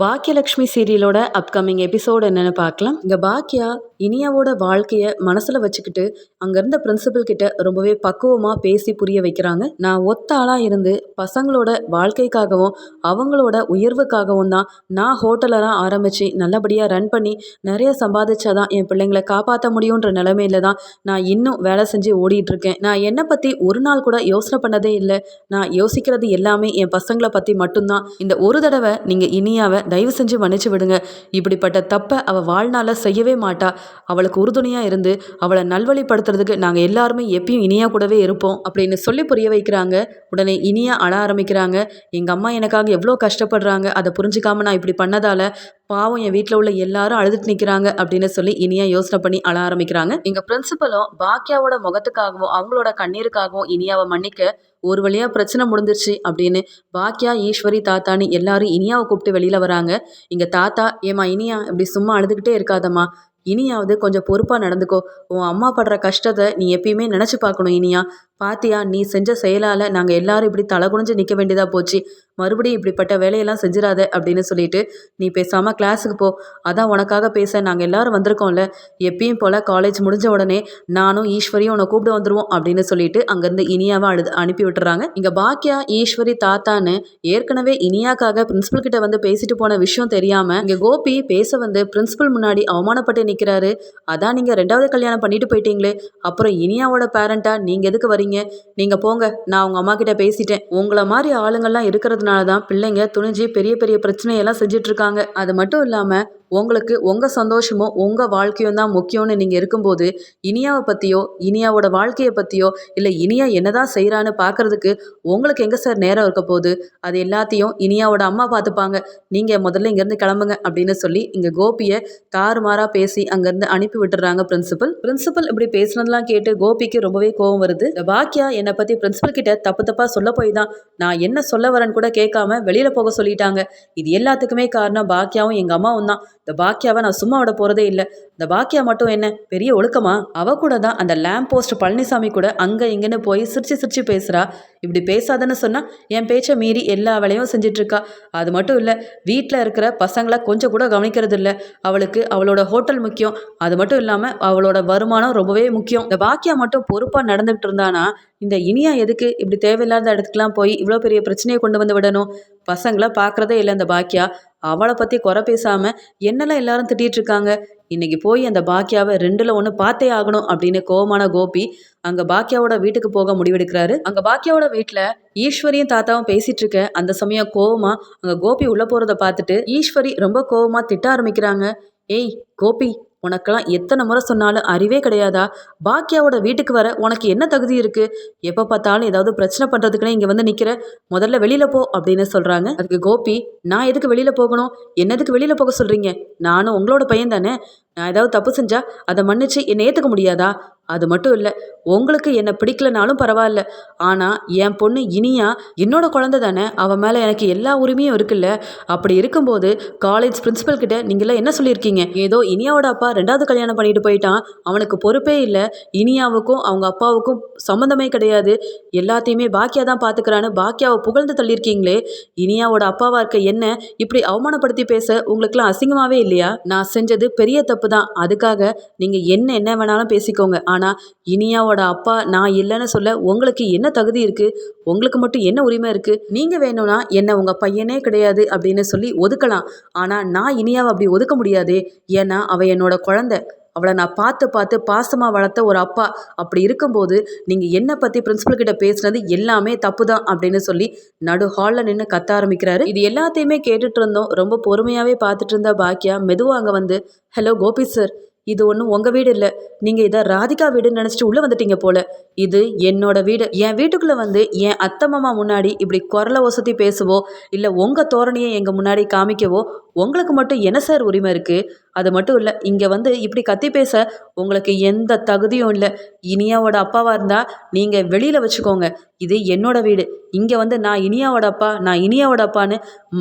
Bhagyalakshmi சீரியலோட upcoming episode என்னன்னு பார்க்கலாம். இங்கே பாக்கியா இனியாவோட வாழ்க்கையை மனசில் வச்சுக்கிட்டு அங்கேருந்த பிரின்சிபல் கிட்ட ரொம்பவே பக்குவமாக பேசி புரிய வைக்கிறாங்க. நான் ஒத்த ஆளாக இருந்து பசங்களோட வாழ்க்கைக்காகவும் அவங்களோட உயர்வுக்காகவும் தான் நான் ஹோட்டலெல்லாம் ஆரம்பித்து நல்லபடியாக ரன் பண்ணி நிறைய சம்பாதிச்சாதான் என் பிள்ளைங்களை காப்பாற்ற முடியுன்ற நிலமையில தான் நான் இன்னும் வேலை செஞ்சு ஓடிட்டு இருக்கேன். நான் என்னை பற்றி ஒரு நாள் கூட யோசனை பண்ணதே இல்லை. நான் யோசிக்கிறது எல்லாமே என் பசங்களை பற்றி மட்டும்தான். இந்த ஒரு தடவை நீங்கள் இனியாவை தயவு செஞ்சு மன்னிச்சு விடுங்க. இப்படிப்பட்ட தப்பை அவள் வாழ்நாளில் செய்யவே மாட்டா. அவளுக்கு உறுதுணையாக இருந்து அவளை நல்வழிப்படுத்துறதுக்கு நாங்கள் எல்லாருமே எப்பயும் இனியா கூடவே இருப்போம் அப்படின்னு சொல்லி புரிய வைக்கிறாங்க. உடனே இனியா அழ ஆரம்பிக்கிறாங்க. எங்கள் அம்மா எனக்காக எவ்வளோ கஷ்டப்படுறாங்க. அதை புரிஞ்சுக்காம நான் இப்படி பண்ணதால் பாவம் என் வீட்டில் உள்ள எல்லாரும் அழுதுட்டு நிற்கிறாங்க அப்படின்னு சொல்லி இனியா யோசனை பண்ணி அழ ஆரம்பிக்கிறாங்க. எங்கள் பிரின்சிபலும் பாக்கியாவோட முகத்துக்காகவும் அவங்களோட கண்ணீருக்காகவும் இனியாவை மன்னிக்க ஒரு வழியாக பிரச்சனை முடிஞ்சிருச்சு அப்படின்னு பாக்கியா ஈஸ்வரி தாத்தான்னு எல்லாரும் இனியாவை கூப்பிட்டு வெளியில் வராங்க. இங்கே தாத்தா ஏம்மா இனியா இப்படி சும்மா அழுதுகிட்டே இருக்காதம்மா. இனியாவது கொஞ்சம் பொறுப்பாக நடந்துக்கோ. உன் அம்மா படுற கஷ்டத்தை நீ எப்பயுமே நினச்சி பார்க்கணும் இனியா. பாத்தியா நீ செஞ்ச செயலால் நாங்கள் எல்லாரும் இப்படி தலை குனிஞ்சு நிற்க வேண்டியதாக போச்சு. மறுபடியும் இப்படிப்பட்ட வேலையெல்லாம் செஞ்சிடாத அப்படின்னு சொல்லிட்டு நீ பேசாமல் கிளாஸுக்கு போ. அதான் உனக்காக பேச நாங்கள் எல்லாரும் வந்திருக்கோம்ல. எப்பயும் போல் காலேஜ் முடிஞ்ச உடனே நானும் ஈஸ்வரியும் உன்னை கூப்பிட்டு வந்துடுவோம் அப்படின்னு சொல்லிட்டு அங்கேருந்து இனியாவை அழுது அனுப்பி விட்டுறாங்க. இங்கே பாக்கியா ஈஸ்வரி தாத்தான்னு ஏற்கனவே இனியாக்காக பிரின்ஸிபல் கிட்ட வந்து பேசிட்டு போன விஷயம் தெரியாமல் இங்கே கோபி பேச வந்து பிரின்ஸிபல் முன்னாடி அவமானப்பட்டு நிற்கிறாரு அதான் நீங்கள் ரெண்டாவது கல்யாணம் பண்ணிட்டு போயிட்டீங்களே. அப்புறம் இனியாவோட பேரண்ட்டா நீங்கள் எதுக்கு வரீங்க நீங்கள் போங்க நான் உங்கள் அம்மா கிட்ட பேசிட்டேன். உங்களை மாதிரி ஆளுங்கள்லாம் இருக்கிறதுனால தான் பிள்ளைங்க துணிஞ்சு பெரிய பெரிய பிரச்சனையெல்லாம் செஞ்சுட்டு இருக்காங்க. அது மட்டும் இல்லாமல் உங்களுக்கு உங்கள் சந்தோஷமும் உங்கள் வாழ்க்கையும் தான் முக்கியம்னு நீங்கள் இருக்கும்போது இனியாவை பற்றியோ இனியாவோட வாழ்க்கையை பற்றியோ இல்லை இனியா என்னதான் செய்கிறான்னு பார்க்கறதுக்கு உங்களுக்கு எங்கே சார் நேரம் இருக்க போகுது? அது எல்லாத்தையும் இனியாவோட அம்மா பார்த்துப்பாங்க. நீங்கள் முதல்ல இங்கேருந்து கிளம்புங்க அப்படின்னு சொல்லி இங்கே கோபியை தாறுமாறாக பேசி அங்கேருந்து அனுப்பி விட்டுறாங்க பிரின்சிபல் பிரின்சிபல் இப்படி பேசுனதெல்லாம் கேட்டு கோபிக்கு ரொம்பவே கோவம் வருது. பாக்கியா என்னை பற்றி பிரின்சிபல் கிட்ட தப்பு தப்பாக சொல்ல போய் தான் நான் என்ன சொல்ல வரேன்னு கூட கேட்காம வெளியில் போக சொல்லிட்டாங்க. இது எல்லாத்துக்குமே காரணம் பாக்கியாவும் எங்கள் அம்மாவும் தான். இந்த பாக்கியாவை நான் சும்மா விட போகிறதே இல்லை. இந்த பாக்கியா மட்டும் என்ன? பெரிய ஒழுக்கமா? அவ கூட தான் அந்த லேம்ப் போஸ்ட் பழனிசாமி கூட அங்கே இங்கேன்னு போய் சிரிச்சு சிரிச்சு பேசுகிறா இப்படி பேசாதன்னு சொன்னால் என் பேச்சை மீறி எல்லா வேலையும் செஞ்சிட்ருக்கா. அது மட்டும் இல்லை வீட்டில் இருக்கிற பசங்களை கொஞ்சம் கூட கவனிக்கிறது இல்லை அவளுக்கு அவளோட ஹோட்டல் முக்கியம். அது மட்டும் இல்லாமல் அவளோட வருமானம் ரொம்பவே முக்கியம். இந்த பாக்கியா மட்டும் பொறுப்பாக நடந்துகிட்டு இருந்தானா? இந்த இனியா எதுக்கு? இப்படி தேவையில்லாத இடத்துக்குலாம் போய் இவ்வளோ பெரிய பிரச்சனையை கொண்டு வந்து விடணும்? பசங்களை பார்க்குறதே இல்லை இந்த பாக்கியா அவளை பற்றி குறை பேசாமல் என்னெல்லாம் எல்லாரும் திட்டிகிட்டு இருக்காங்க? இன்னைக்கு போய் அந்த பாக்கியாவை ரெண்டில் ஒன்று பார்த்தே ஆகணும் அப்படின்னு கோவமான கோபி அங்கே பாக்கியாவோட வீட்டுக்கு போக முடிவெடுக்கிறாரு. அங்கே பாக்கியாவோட வீட்டில் ஈஸ்வரியும் தாத்தாவும் பேசிட்டு இருக்க அந்த சமயம் கோவமா அங்கே கோபி உள்ளே போகிறத பார்த்துட்டு ஈஸ்வரி ரொம்ப கோவமாக திட்ட ஆரம்பிக்கிறாங்க. ஏய் கோபி உனக்கெல்லாம் எத்தனை முறை சொன்னாலும் அறிவே கிடையாதா? பாக்கியாவோட வீட்டுக்கு வர உனக்கு என்ன தகுதி இருக்கு? எப்போ பார்த்தாலும் ஏதாவது பிரச்சனை பண்ணுறதுக்குனே இங்கே வந்து நிற்கிற முதல்ல வெளியில் போ அப்படின்னு சொல்கிறாங்க அதுக்கு கோபி நான் எதுக்கு வெளியில் போகணும்? என்னதுக்கு வெளியில் போக சொல்கிறீங்க நானும் உங்களோட பையன் தானே நான் ஏதாவது தப்பு செஞ்சா அதை மன்னிச்சு என்னை ஏற்றுக்க முடியாதா? அது மட்டும் இல்லை உங்களுக்கு என்னை பிடிக்கலனாலும் பரவாயில்ல. ஆனால் என் பொண்ணு இனியா என்னோட குழந்தை தானே அவன் மேலே எனக்கு எல்லா உரிமையும் இருக்குல்ல. அப்படி இருக்கும்போது காலேஜ் பிரின்சிபல் கிட்ட நீங்களாம் என்ன சொல்லியிருக்கீங்க? ஏதோ இனியாவோட அப்பா ரெண்டாவது கல்யாணம் பண்ணிட்டு போயிட்டான் அவனுக்கு பொறுப்பே இல்லை இனியாவுக்கும் அவங்க அப்பாவுக்கும் சம்மந்தமே கிடையாது. எல்லாத்தையுமே பாக்கியா தான் பார்த்துக்கிறான்னு பாக்கியாவை புகழ்ந்து தள்ளியிருக்கீங்களே. இனியாவோட அப்பாவாக இருக்க என்ன? இப்படி அவமானப்படுத்தி பேச உங்களுக்குலாம் அசிங்கமாகவே இல்லையா? நான் செஞ்சது பெரிய தப்பு தான். அதுக்காக நீங்கள் என்ன என்ன வேணாலும் பேசிக்கோங்க. ஆனால் இனியாவோட அப்பா நான் இல்லைன்னு சொல்ல உங்களுக்கு என்ன தகுதி இருக்குது உங்களுக்கு மட்டும் என்ன உரிமை இருக்குது நீங்கள் வேணும்னா என்ன உங்கள் பையனே கிடையாது அப்படின்னு சொல்லி ஒதுக்கலாம். ஆனால் நான் இனியாவை அப்படி ஒதுக்க முடியாதே. ஏன்னா அவள் என்னோட குழந்தை. அவளை நான் பார்த்து பார்த்து பாசமாக வளர்த்த ஒரு அப்பா. அப்படி இருக்கும்போது நீங்கள் என்னை பற்றி பிரின்சிபல் கிட்ட பேசுனது எல்லாமே தப்பு தான் அப்படின்னு சொல்லி நடு ஹாலில் நின்று கத்த ஆரம்பிக்கிறாரு. இது எல்லாத்தையுமே கேட்டுட்டு இருந்தோம். ரொம்ப பொறுமையாகவே பார்த்துட்டு இருந்த பாக்கியா மெதுவாக அங்கே வந்து ஹலோ கோபி சார் இது ஒன்றும் உங்கள் வீடு இல்லை. நீங்கள் இதை ராதிகா வீடுன்னு நினச்சிட்டு உள்ளே வந்துட்டீங்க போல. இது என்னோட வீடு. என் வீட்டுக்குள்ளே வந்து என் அத்தை மாமா முன்னாடி இப்படி குரலை வசதி பேசவோ இல்லை உங்கள் தோரணையை எங்கள் முன்னாடி காமிக்கவோ உங்களுக்கு மட்டும் என்ன சார் உரிமை இருக்குது அது மட்டும் இல்லை இங்கே வந்து இப்படி கத்தி பேச உங்களுக்கு எந்த தகுதியும் இல்லை. இனியாவோட அப்பாவாக இருந்தால் நீங்கள் வெளியில் வச்சுக்கோங்க. இது என்னோட வீடு. இங்கே வந்து நான் இனியாவோட அப்பா நான் இனியாவோட அப்பான்னு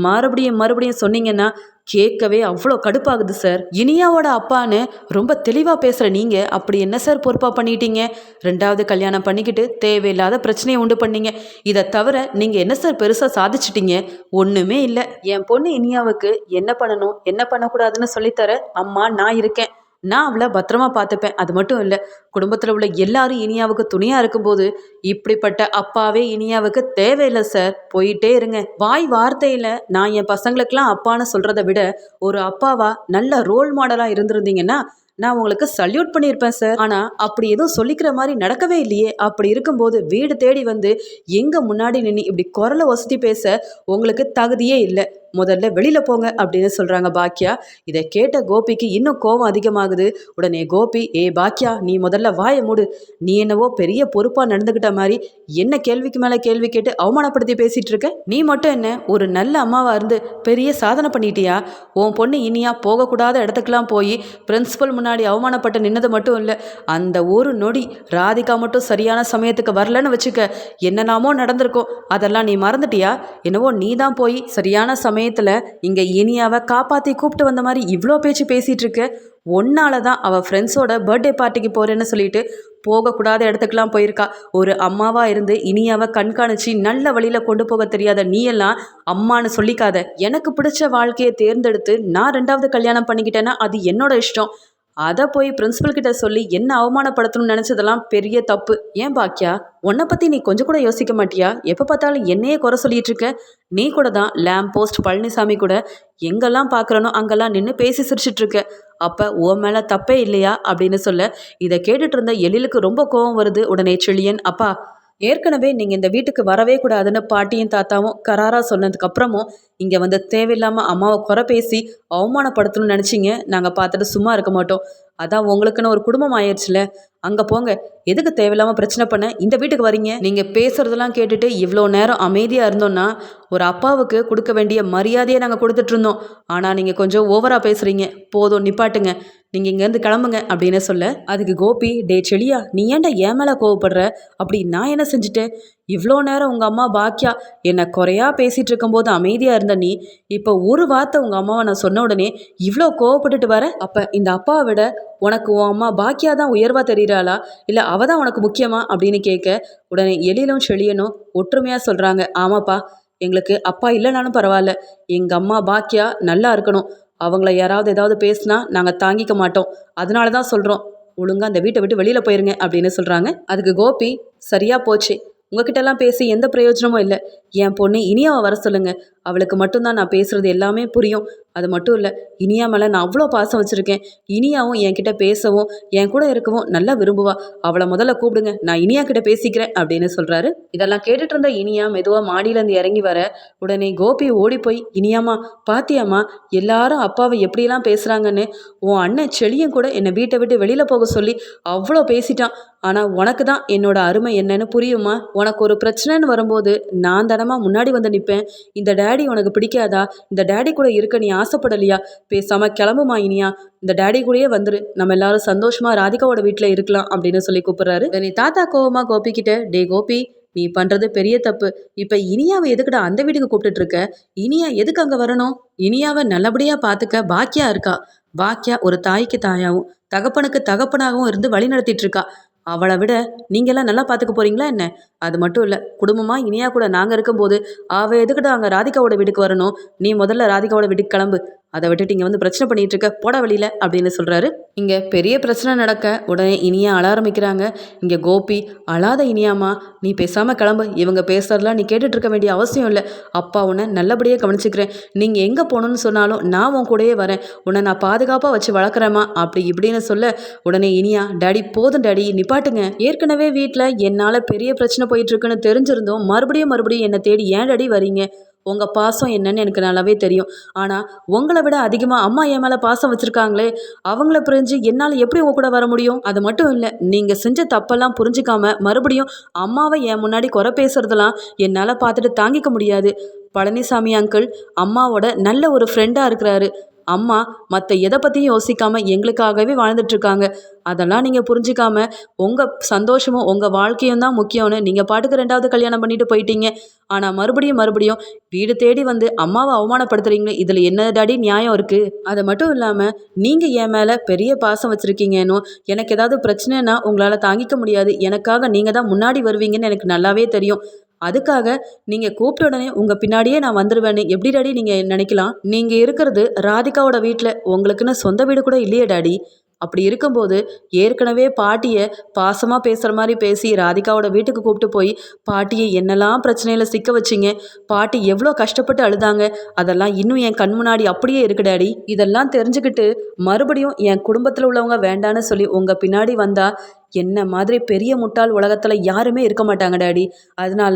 மறுபடியும் மறுபடியும் சொன்னீங்கன்னா கேட்கவே அவ்வளோ கடுப்பாகுது சார். இனியாவோட அப்பான்னு ரொம்ப தெளிவாக பேசுகிற நீங்கள் அப்படி என்ன சார் பொறுப்பாக பண்ணிட்டீங்க? ரெண்டாவது கல்யாணம் பண்ணிக்கிட்டு தேவையில்லாத பிரச்சனையை உண்டு பண்ணீங்க. இதை தவிர நீங்கள் என்ன சார் பெருசாக சாதிச்சிட்டீங்க? ஒன்றுமே இல்லை. என் பொண்ணு இனியாவுக்கு என்ன பண்ணணும் என்ன பண்ணக்கூடாதுன்னு சொல்லித்தர அம்மா நான் இருக்கேன். நான் அவளை பத்திரமா பார்த்துப்பேன். அது மட்டும் இல்லை குடும்பத்தில் உள்ள எல்லாரும் இனியாவுக்கு துணையாக இருக்கும்போது இப்படிப்பட்ட அப்பாவே இனியாவுக்கு தேவையில்லை சார் போயிட்டே இருங்க. வாய் வார்த்தையில் நான் என் பசங்களுக்கெல்லாம் அப்பான்னு சொல்கிறத விட ஒரு அப்பாவா நல்ல ரோல் மாடலாக இருந்திருந்தீங்கன்னா நான் உங்களுக்கு சல்யூட் பண்ணியிருப்பேன் சார் ஆனால் அப்படி எதுவும் சொல்லிக்கிற மாதிரி நடக்கவே இல்லையே. அப்படி இருக்கும்போது வீடு தேடி வந்து எங்கள் முன்னாடி நின்று இப்படி குரலை வசதி பேச உங்களுக்கு தகுதியே இல்லை. முதல்ல வெளியில் போங்க அப்படின்னு சொல்கிறாங்க பாக்கியா இதை கேட்ட கோபிக்கு இன்னும் கோபம் அதிகமாகுது. உடனே கோபி ஏ பாக்கியா நீ முதல்ல வாயை மூடு. நீ என்னவோ பெரிய பொறுப்பாக நடந்துக்கிட்ட மாதிரி என்ன கேள்விக்கு மேலே கேள்வி கேட்டு அவமானப்படுத்தி பேசிகிட்டு இருக்க? நீ மட்டும் என்ன? ஒரு நல்ல அம்மாவாக இருந்து பெரிய சாதனை பண்ணிட்டியா? உன் பொண்ணு இனியா போகக்கூடாத இடத்துக்கெல்லாம் போய் பிரின்சிபல் முன்னாடி அவமானப்பட்டு நின்னது மட்டும் இல்லை அந்த ஒரு நொடி ராதிகா மட்டும் சரியான சமயத்துக்கு வரலன்னு வச்சுக்க. என்னெல்லாமோ நடந்திருக்கும். அதெல்லாம் நீ மறந்துட்டியா? என்னவோ நீ தான் போய் சரியான சமயம் சமயத்தில் இங்கே இனியாவை காப்பாற்றி கூப்பிட்டு வந்த மாதிரி இவ்வளோ பேச்சு பேசிகிட்டு இருக்கு ஒன்னால தான் அவள் ஃப்ரெண்ட்ஸோட பர்த்டே பார்ட்டிக்கு போகிறேன்னு சொல்லிட்டு போகக்கூடாத இடத்துக்கெல்லாம் போயிருக்கா. ஒரு அம்மாவாக இருந்து இனியாவை கண்காணித்து நல்ல வழியில் கொண்டு போக தெரியாத நீ எல்லாம் அம்மான்னு சொல்லிக்காத. எனக்கு பிடிச்ச வாழ்க்கையை தேர்ந்தெடுத்து நான் ரெண்டாவது கல்யாணம் பண்ணிக்கிட்டேன்னா அது என்னோட இஷ்டம். அதை போய் பிரின்சிபல் கிட்ட சொல்லி என்ன அவமானப்படுத்தணும்னு நினச்சதெல்லாம் பெரிய தப்பு. ஏன் பாக்கியா உன்னை பற்றி நீ கொஞ்சம் கூட யோசிக்க மாட்டியா? எப்போ பார்த்தாலும் என்னையே குறை சொல்லிட்டு இருக்க. நீ கூட தான் லேம்ப் போஸ்ட் பழனிசாமி கூட எங்கெல்லாம் பார்க்குறனோ அங்கெல்லாம் நின்று பேசி சிரிச்சிட்டு இருக்க. அப்போ உன் மேலே தப்பே இல்லையா? அப்படின்னு சொல்ல இதை கேட்டுட்டு இருந்த எழிலுக்கு ரொம்ப கோவம் வருது. உடனே செழியன் அப்பா ஏற்கனவே நீங்கள் இந்த வீட்டுக்கு வரவே கூடாதுன்னு பாட்டியும் தாத்தாவும் கராராக சொன்னதுக்கப்புறமும் இங்கே வந்து தேவையில்லாமல் அம்மாவை குறை பேசி அவமானப்படுத்தணும்னு நினச்சிங்க. நாங்கள் பார்த்துட்டு சும்மா இருக்க மாட்டோம். அதான் உங்களுக்குன்னு ஒரு குடும்பம் ஆயிடுச்சுல அங்கே போங்க. எதுக்கு தேவையில்லாமல் பிரச்சனை பண்ண? இந்த வீட்டுக்கு வரீங்க. நீங்கள் பேசுகிறதெல்லாம் கேட்டுட்டு இவ்வளோ நேரம் அமைதியாக இருந்தோன்னா ஒரு அப்பாவுக்கு கொடுக்க வேண்டிய மரியாதையை நாங்கள் கொடுத்துட்ருந்தோம் ஆனால் நீங்கள் கொஞ்சம் ஓவராக பேசுகிறீங்க போதும் நிப்பாட்டுங்க. நீங்கள் இங்கேருந்து கிளம்புங்க அப்படின்னு சொல்ல அதுக்கு கோபி டே செளியா நீ ஏன்டா ஏன் மேலே கோவப்படுற? அப்படி நான் என்ன செஞ்சுட்டேன்? இவ்வளோ நேரம் உங்கள் அம்மா பாக்கியா என்னை குறையா பேசிகிட்டு இருக்கும்போது அமைதியாக இருந்த நீ இப்போ ஒரு வார்த்தை உங்கள் அம்மாவை நான் சொன்ன உடனே இவ்வளோ கோவப்பட்டுட்டு வர? அப்போ இந்த அப்பாவை விட உனக்கு உன் அம்மா பாக்கியா தான் உயர்வாக தெரிகிறாளா இல்லை அவள் தான் உனக்கு முக்கியமா அப்படின்னு கேட்க உடனே எழிலும் செழியனும் ஒற்றுமையாக சொல்கிறாங்க ஆமாப்பா எங்களுக்கு அப்பா இல்லைனாலும் பரவாயில்ல. எங்கள் அம்மா பாக்கியா நல்லா இருக்கணும். அவங்கள யாராவது ஏதாவது பேசினா நாங்கள் தாங்கிக்க மாட்டோம். அதனால தான் சொல்கிறோம் ஒழுங்காக அந்த வீட்டை விட்டு வெளியில் போயிருங்க அப்படின்னு சொல்கிறாங்க அதுக்கு கோபி சரியாக போச்சு. உங்ககிட்டலாம் பேசி எந்த பிரயோஜனமும் இல்லை. என் பொண்ணு இனியாவை வர சொல்லுங்க. அவளுக்கு மட்டும்தான் நான் பேசுகிறது எல்லாமே புரியும். அது மட்டும் இல்லை இனியா மேலே நான் அவ்வளோ பாசம் வச்சுருக்கேன். இனியாவும் என்கிட்ட பேசவும் என் கூட இருக்கவும் நல்லா விரும்புவா. அவளை முதல்ல கூப்பிடுங்க நான் இனியா கிட்ட பேசிக்கிறேன் அப்படின்னு சொல்கிறாரு இதெல்லாம் கேட்டுட்டு இருந்த இனியா மெதுவாக மாடியிலேருந்து இறங்கி வர உடனே கோபி ஓடி போய் இனியாமா பாத்தியாமா எல்லாரும் அப்பாவை எப்படியெல்லாம் பேசுகிறாங்கன்னு உன் அண்ணன் செளியும் கூட என்னை வீட்டை விட்டு வெளியில் போக சொல்லி அவ்வளோ பேசிட்டான். ஆனால் உனக்கு தான் என்னோட அருமை என்னன்னு புரியுமா? உனக்கு ஒரு பிரச்சனைன்னு வரும்போது நான் தானே தனமாக முன்னாடி வந்து நிற்பேன் இந்த டேடி உனக்கு பிடிக்காதா? இந்த டேடி கூட இருக்க நீ ஆசைப்படலையா? பேசாமல் கிளம்புமா இனியா? இந்த டேடி கூடயே வந்துரு. நம்ம எல்லாரும் சந்தோஷமாக ராதிகாவோட வீட்டில் இருக்கலாம் அப்படின்னு சொல்லி கூப்பிட்றாரு. நீ தாத்தா கோவமா கோபிக்கிட்ட டே கோபி நீ பண்ணுறது பெரிய தப்பு. இப்போ இனியாவை எதுக்குடா அந்த வீட்டுக்கு கூப்பிட்டுட்டு இருக்க? இனியா எதுக்கு அங்கே வரணும்? இனியாவை நல்லபடியாக பார்த்துக்க பாக்கியா இருக்கா? பாக்கியா ஒரு தாய்க்கு தாயாகவும் தகப்பனுக்கு தகப்பனாகவும் இருந்து வழி நடத்திட்டு இருக்கா. அவளை விட நீங்கள்லாம் நல்லா பார்த்துக்க போறீங்களா என்ன? அது மட்டும் இல்லை குடும்பமாக இனியா கூட நாங்கள் இருக்கும்போது அவள் எதுக்கிட்ட அங்கே ராதிகாவோட வீட்டுக்கு வரணும்? நீ முதல்ல ராதிகாவோட வீட்டுக்கு கிளம்பு. அதை விட்டுட்டு இங்கே வந்து பிரச்சனை பண்ணிட்டு இருக்க போட வழியில் அப்படின்னு சொல்கிறாரு இங்கே பெரிய பிரச்சனை நடக்க உடனே இனியா அழ ஆரம்பிக்கிறாங்க. இங்கே கோபி அழாத இனியாமா நீ பேசாமல் கிளம்பு இவங்க பேசுறதெல்லாம் நீ கேட்டுட்டு இருக்க வேண்டிய அவசியம் இல்லை. அப்பா உன்னை நல்லபடியாக கவனிச்சுக்கிறேன். நீங்கள் எங்கே போகணுன்னு சொன்னாலும் நான் உன் கூடயே வரேன். உன்னை நான் பாதுகாப்பாக வச்சு வளர்க்குறேம்மா அப்படி இப்படின்னு சொல்ல உடனே இனியா டாடி போதும் டாடி நிப்பாட்டுங்க. ஏற்கனவே வீட்டில் என்னால் பெரிய பிரச்சனை போயிட்டுருக்குன்னு தெரிஞ்சிருந்தோம். மறுபடியும் மறுபடியும் என்னை தேடி ஏன் டாடி வரீங்க? உங்கள் பாசம் என்னன்னு எனக்கு நல்லாவே தெரியும். ஆனால் உங்களை விட அதிகமாக அம்மா என் மேலே பாசம் வச்சுருக்காங்களே அவங்கள புரிஞ்சு என்னால் எப்படி உங்க கூட வர முடியும்? அது மட்டும் இல்லை நீங்கள் செஞ்ச தப்பெல்லாம் புரிஞ்சிக்காம மறுபடியும் அம்மாவை என் முன்னாடி குறை பேசுறதெல்லாம் என்னால் பார்த்துட்டு தாங்கிக்க முடியாது. பழனிசாமி அங்கிள் அம்மாவோட நல்ல ஒரு ஃப்ரெண்டாக இருக்கிறாரு. அம்மா மற்ற எதை பற்றியும் யோசிக்காமல் எங்களுக்காகவே வாழ்ந்துட்டுருக்காங்க. அதெல்லாம் நீங்கள் புரிஞ்சிக்காமல் உங்கள் சந்தோஷமும் உங்கள் வாழ்க்கையும் தான் முக்கியம்னு நீங்கள் பாட்டுக்கு ரெண்டாவது கல்யாணம் பண்ணிட்டு போயிட்டீங்க. ஆனால் மறுபடியும் மறுபடியும் வீடு தேடி வந்து அம்மாவை அவமானப்படுத்துறீங்களே இதில் என்ன டாடி நியாயம் இருக்குது அது மட்டும் இல்லாமல் நீங்கள் என் மேலே பெரிய பாசம் வச்சுருக்கீங்கன்னு எனக்கு ஏதாவது பிரச்சனைனா உங்களால் தாங்கிக்க முடியாது. எனக்காக நீங்கள் தான் முன்னாடி வருவீங்கன்னு எனக்கு நல்லாவே தெரியும். அதுக்காக நீங்கள் கூப்பிட்ட உடனே உங்கள் பின்னாடியே நான் வந்துடுவேன்னு எப்படி டாடி நீங்கள் நினைக்கலாம்? நீங்கள் இருக்கிறது ராதிகாவோட வீட்டில் உங்களுக்குன்னு சொந்த வீடு கூட இல்லையே டாடி. அப்படி இருக்கும்போது ஏற்கனவே பாட்டியை பாசமாக பேசுகிற மாதிரி பேசி ராதிகாவோட வீட்டுக்கு கூப்பிட்டு போய் பாட்டியை என்னெல்லாம் பிரச்சனையில் சிக்க வச்சிங்க? பாட்டி எவ்வளோ கஷ்டப்பட்டு அழுதாங்க? அதெல்லாம் இன்னும் என் கண் முன்னாடி அப்படியே இருக்கு டாடி. இதெல்லாம் தெரிஞ்சுக்கிட்டு மறுபடியும் என் குடும்பத்தில் உள்ளவங்க வேண்டான்னு சொல்லி உங்கள் பின்னாடி வந்தால் என்ன மாதிரி பெரிய முட்டாள் உலகத்தில் யாருமே இருக்க மாட்டாங்க டாடி. அதனால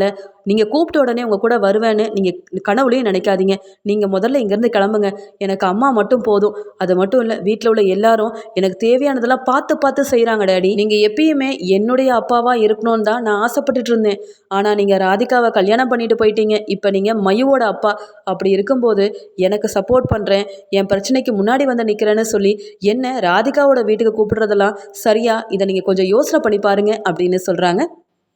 நீங்கள் கூப்பிட்ட உடனே உங்கள் கூட வருவேன்னு நீங்கள் கனவுலையும் நினைக்காதீங்க. நீங்கள் முதல்ல இங்கேருந்து கிளம்புங்க. எனக்கு அம்மா மட்டும் போதும். அது மட்டும் இல்லை வீட்டில் உள்ள எல்லாரும் எனக்கு தேவையானதெல்லாம் பார்த்து பார்த்து செய்கிறாங்க டாடி. நீங்கள் எப்பயுமே என்னுடைய அப்பாவாக இருக்கணும்னு தான் நான் ஆசைப்பட்டுட்டு இருந்தேன். ஆனால் நீங்கள் ராதிகாவை கல்யாணம் பண்ணிட்டு போயிட்டீங்க. இப்போ நீங்கள் மயுவோட அப்பா. அப்படி இருக்கும்போது எனக்கு சப்போர்ட் பண்ணுறேன் என் பிரச்சனைக்கு முன்னாடி வந்து நிற்கிறேன்னு சொல்லி என்ன ராதிகாவோட வீட்டுக்கு கூப்பிடுறதெல்லாம் சரியா? இதை நீங்கள் கொஞ்சம் யோசனை பண்ணி பாருங்க அப்படின்னு சொல்கிறாங்க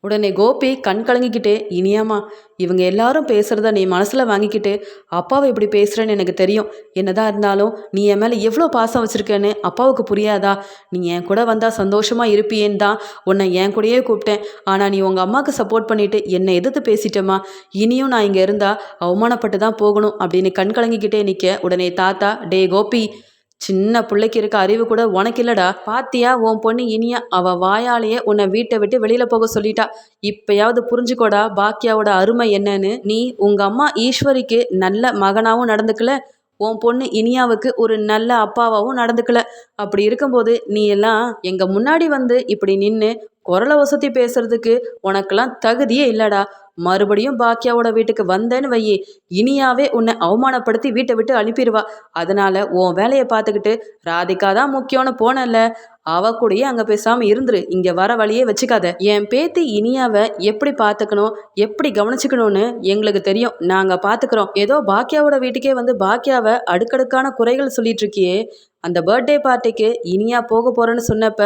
உடனே கோபி கண் கலங்கிக்கிட்டே இனியாமா இவங்க எல்லாரும் பேசுகிறத நீ மனசில் வாங்கிக்கிட்டு அப்பாவை இப்படி பேசுகிறேன்னு எனக்கு தெரியும். என்னதான் இருந்தாலும் நீ என் மேலே எவ்வளோ பாசம் வச்சுருக்கேன்னு அப்பாவுக்கு புரியாதா? நீ என் கூட வந்தால் சந்தோஷமாக இருப்பியேன்னு தான் உன்னை என் கூடயே கூப்பிட்டேன். ஆனால் நீ உங்கள் அம்மாவுக்கு சப்போர்ட் பண்ணிவிட்டு என்னை எதிர்த்து பேசிட்டேம்மா. இனியும் நான் இங்கே இருந்தால் அவமானப்பட்டு தான் போகணும் அப்படின்னு கண் கலங்கிக்கிட்டே நிற்க உடனே தாத்தா டே கோபி சின்ன பிள்ளைக்கு இருக்க அறிவு கூட உனக்கு இல்லடா பாத்தியா உன் பொண்ணு இனியா அவ வாயாலேயே உன்னை வீட்டை விட்டு வெளியில போக சொல்லிட்டா. இப்பயாவது புரிஞ்சுக்கோடா பாக்கியாவோட அருமை என்னன்னு. நீ உங்க அம்மா ஈஸ்வரிக்கு நல்ல மகனாவும் நடந்துக்கல. உன் பொண்ணு இனியாவுக்கு ஒரு நல்ல அப்பாவாகவும் நடந்துக்கல. அப்படி இருக்கும்போது நீ எல்லாம் எங்க முன்னாடி வந்து இப்படி நின்று குரலை வசதி பேசுறதுக்கு உனக்கெல்லாம் தகுதியே இல்லடா. மறுபடியும் பாக்கியாவோட வீட்டுக்கு வந்தேன்னு வையி. இனியாவே உன்னை அவமானப்படுத்தி வீட்டை விட்டு அனுப்பிடுவா. அதனால உன் வேலையை பார்த்துக்கிட்டு ராதிகா தான் முக்கியம்னு போனல அவ கூடயே அங்கே பேசாமல் இருந்துரு. இங்கே வர வழியே வச்சுக்காத. என் பேத்தி இனியாவை எப்படி பார்த்துக்கணும் எப்படி கவனிச்சுக்கணும்னு எங்களுக்கு தெரியும். நாங்கள் பார்த்துக்குறோம் ஏதோ பாக்கியாவோட வீட்டுக்கே வந்து பாக்கியாவை அடுக்கடுக்கான குறைகள் சொல்லிட்டு இருக்கியே அந்த பர்த்டே பார்ட்டிக்கு இனியா போக போகிறேன்னு சொன்னப்ப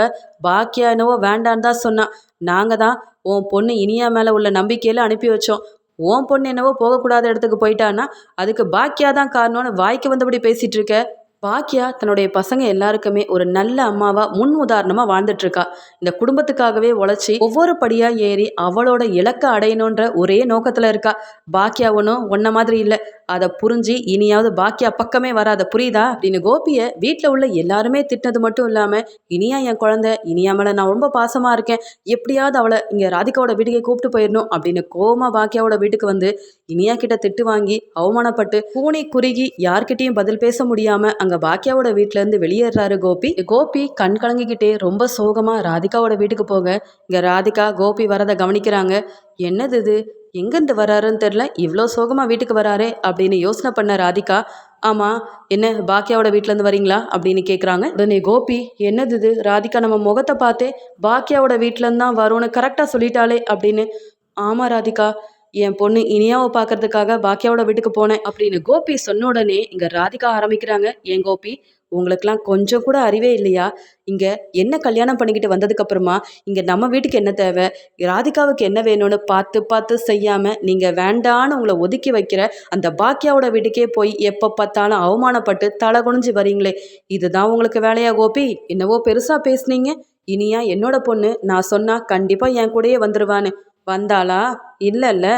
பாக்கியா என்னவோ வேண்டான்னு தான் சொன்னான் நாங்கள் தான் உன் பொண்ணு இனியா மேலே உள்ள நம்பிக்கையில் அனுப்பி வச்சோம். உன் பொண்ணு என்னவோ போகக்கூடாத இடத்துக்கு போயிட்டான்னா அதுக்கு பாக்கியா தான் காரணம்னு வாய்க்கு வந்தபடி பேசிகிட்டு இருக்க பாக்கியா தன்னுடைய பசங்க எல்லாருக்குமே ஒரு நல்ல அம்மாவா முன் உதாரணமா வாழ்ந்துட்டு இருக்கா இந்த குடும்பத்துக்காகவே உழைச்சி ஒவ்வொரு படியா ஏறி அவளோட இலக்கை அடையணுன்ற ஒரே நோக்கத்துல இருக்கா. பாக்கியா ஒன்றும் ஒன்ன மாதிரி இல்லை. அதை புரிஞ்சு இனியாவது பாக்கியா பக்கமே வராத புரியுதா? அப்படின்னு கோபியை வீட்டில் உள்ள எல்லாருமே திட்டினது மட்டும் இல்லாமல் இனியா என் குழந்தை இனியா மேலே நான் ரொம்ப பாசமாக இருக்கேன். எப்படியாவது அவளை இங்கே ராதிகாவோட வீட்டுக்கே கூப்பிட்டு போயிடணும் அப்படின்னு கோமா பாக்கியாவோட வீட்டுக்கு வந்து இனியா கிட்ட திட்டு வாங்கி அவமானப்பட்டு பூனை குறுகி யார்கிட்டயும் பதில் பேச முடியாமல் அங்கே பாக்கியாவோட வீட்டிலேருந்து வெளியேறாரு கோபி. கோபி கண் கலங்கிக்கிட்டே ரொம்ப சோகமாக ராதிகாவோட வீட்டுக்கு போங்க இங்கே ராதிகா கோபி வரதை கவனிக்கிறாங்க. என்னது இது? எங்கேருந்து வராருன்னு தெரில இவ்வளோ சோகமாக வீட்டுக்கு வராரே அப்படின்னு யோசனை பண்ண ராதிகா. ஆமாம் என்ன பாக்கியாவோட வீட்டிலேருந்து வரீங்களா அப்படின்னு கேட்குறாங்க உடனே கோபி என்னது இது? ராதிகா நம்ம முகத்தை பார்த்தே பாக்கியாவோட வீட்டிலேருந்து தான் வரும்னு கரெக்டாக சொல்லிட்டாளே அப்படின்னு. ஆமாம் ராதிகா. என் பொண்ணு இனியாவை பார்க்கறதுக்காக பாக்கியாவோட வீட்டுக்கு போனேன் அப்படின்னு கோபி சொன்ன உடனே இங்கே ராதிகா ஆரம்பிக்கிறாங்க. ஏன் கோபி? உங்களுக்கெல்லாம் கொஞ்சம் கூட அறிவே இல்லையா? இங்கே என்ன கல்யாணம் பண்ணிக்கிட்டு வந்ததுக்கப்புறமா இங்கே நம்ம வீட்டுக்கு என்ன தேவை? ராதிகாவுக்கு என்ன வேணும்னு பார்த்து பார்த்து செய்யாமல் நீங்கள் வேண்டான்னு உங்களை ஒதுக்கி வைக்கிற அந்த பாக்கியாவோட வீட்டுக்கே போய் எப்போ பார்த்தாலும் அவமானப்பட்டு தலை குனிஞ்சு வரீங்களே. இதுதான் உங்களுக்கு வேலையா கோபி? என்னவோ பெருசாக பேசுனீங்க. இனியா என்னோட பொண்ணு நான் சொன்னால் கண்டிப்பாக என் கூடயே வந்துடுவான்னு வந்தாளா? இல்லைல்ல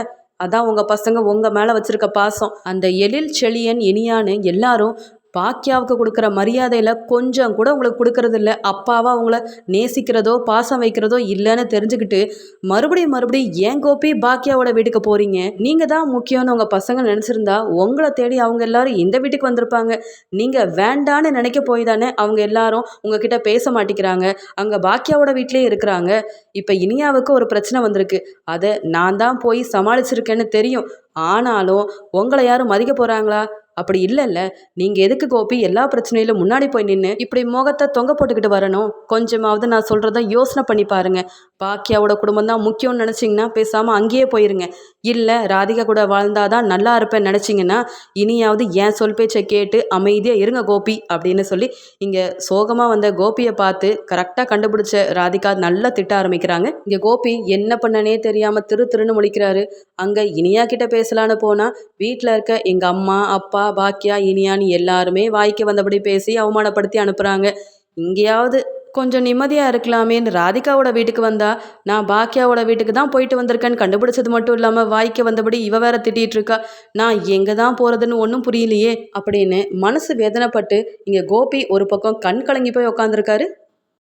அதான் உங்கள் பசங்க உங்கள் மேலே வச்சுருக்க பாசம். அந்த எழில் செழியன் இனியான்னு எல்லாரும் பாக்கியாவுக்கு கொடுக்குற மரியாதையில் கொஞ்சம் கூட உங்களுக்கு கொடுக்கறதில்ல. அப்பாவா அவங்கள நேசிக்கிறதோ பாசம் வைக்கிறதோ இல்லைன்னு தெரிஞ்சுக்கிட்டு மறுபடியும் மறுபடியும் ஏன் கோப்பி பாக்கியாவோட வீட்டுக்கு போகிறீங்க நீங்கள் தான் முக்கியம்னு உங்கள் பசங்க நினச்சிருந்தா உங்களை தேடி அவங்க எல்லாரும் இந்த வீட்டுக்கு வந்திருப்பாங்க. நீங்கள் வேண்டான்னு நினைக்க போய் தானே அவங்க எல்லாரும் உங்ககிட்ட பேச மாட்டேங்கிறாங்க அங்கே பாக்கியாவோட வீட்லேயே இருக்கிறாங்க. இப்போ இனியாவுக்கு ஒரு பிரச்சனை வந்திருக்கு. அதை நான் தான் போய் சமாளிச்சிருக்கேன்னு தெரியும். ஆனாலும் உங்களை யாரும் மதிக்க போகிறாங்களா அப்படி இல்லைல்ல. நீங்கள் எதுக்கு கோபி? எல்லா பிரச்சனையிலும் முன்னாடி போய் நின்று இப்படி முகத்தை தொங்க போட்டுக்கிட்டு வரணும்? கொஞ்சமாவது நான் சொல்கிறத யோசனை பண்ணி பாருங்க. பாக்கியாவோட குடும்பம் தான் முக்கியம்னு நினச்சிங்கன்னா பேசாமல் அங்கேயே போயிருங்க. இல்லை ராதிகா கூட வாழ்ந்தாதான் நல்லா இருப்பேன் நினச்சிங்கன்னா இனியாவது என் சொல் பேச்சை கேட்டு அமைதியாக இருங்க கோபி அப்படின்னு சொல்லி இங்கே சோகமாக வந்த கோபியை பார்த்து கரெக்டாக கண்டுபிடிச்ச ராதிகா நல்லா திட்ட ஆரம்பிக்கிறாங்க. இங்கே கோபி என்ன பண்ணனே தெரியாமல் திரு திருன்னு முழிக்கிறாரு. அங்கே இனியா கிட்ட பேசலான்னு போனால் வீட்டில் இருக்க எங்கள் அம்மா அப்பா பாக்கியா இனியான்னு எல்லாருமே வாய்க்கு வந்தபடி பேசி அவமானப்படுத்தி அனுப்புகிறாங்க இங்கேயாவது கொஞ்சம் நிம்மதியாக இருக்கலாமேன்னு ராதிகாவோட வீட்டுக்கு வந்தா நான் பாக்கியாவோட வீட்டுக்கு தான் போயிட்டு வந்திருக்கேன்னு கண்டுபிடிச்சது மட்டும் இல்லாமல் வாய்க்கு வந்தபடி இவ வேற திட்டிகிட்டு இருக்கா. நான் எங்கே தான் போகிறதுன்னு ஒன்றும் புரியலையே அப்படின்னு மனசு வேதனைப்பட்டு இங்கே கோபி ஒரு பக்கம் கண் கலங்கி போய் உக்காந்துருக்காரு.